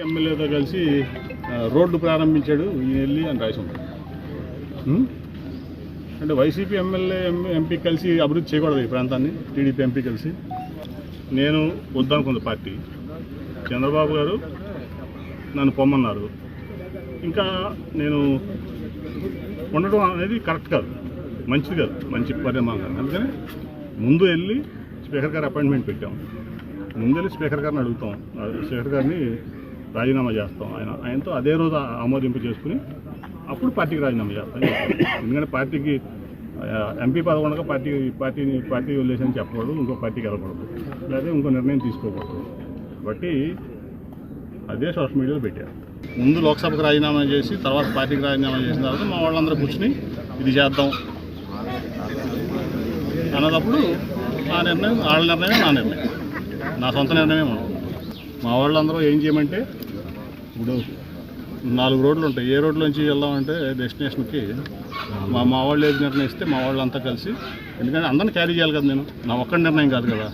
ఎమ్మెల్యేతో కలిసి రోడ్డు ప్రారంభించాడు ఈయన వెళ్ళి అని రాసి ఉంటాడు అంటే వైసీపీ ఎమ్మెల్యే ఎం- ఎంపీ కలిసి అభివృద్ధి చేయకూడదు ఈ ప్రాంతాన్ని టీడీపీ ఎంపీ కలిసి. నేను వద్దనుకుంది పార్టీ. చంద్రబాబు గారు నన్ను పొమ్మన్నారు. ఇంకా నేను ఉండడం అనేది కరెక్ట్ కాదు. మంచిది కాదు. మంచి పరిణామం కాదు. అందుకని ముందు వెళ్ళి స్పీకర్ గారు అపాయింట్మెంట్ పెట్టాం. ముందు వెళ్ళి స్పీకర్ గారిని అడుగుతాం. స్పీకర్ గారిని రాజీనామా చేస్తాం ఆయన. ఆయనతో అదే రోజు ఆమోదింపు చేసుకుని అప్పుడు పార్టీకి రాజీనామా చేస్తాం. ఎందుకంటే పార్టీకి ఎంపీ పదకొండగా పార్టీ పార్టీని పార్టీ వదిలేసని చెప్పకూడదు ఇంకో పార్టీకి వెళ్ళకూడదు. లేదా ఇంకో నిర్ణయం తీసుకోకూడదు. కాబట్టి అదే సోషల్ మీడియాలో పెట్టారు. ముందు లోక్సభకు రాజీనామా చేసి తర్వాత పార్టీకి రాజీనామా చేసిన తర్వాత మా వాళ్ళందరూ కూర్చుని ఇది చేద్దాం. అన్నదప్పుడు ఆ నిర్ణయం వాళ్ళ నిర్ణయం నా నిర్ణయం. నా సొంత నిర్ణయం మా వాళ్ళందరూ ఏం చేయమంటే ఇప్పుడు నాలుగు రోడ్లు ఉంటాయి. ఏ రోడ్ల నుంచి వెళ్దామంటే డెస్టినేషన్కి మా మా వాళ్ళు ఏది నిర్ణయిస్తే మా వాళ్ళంతా కలిసి ఎందుకంటే అందరిని క్యారీ చేయాలి కదా నేను. నా ఒక్క నిర్ణయం కాదు కదా.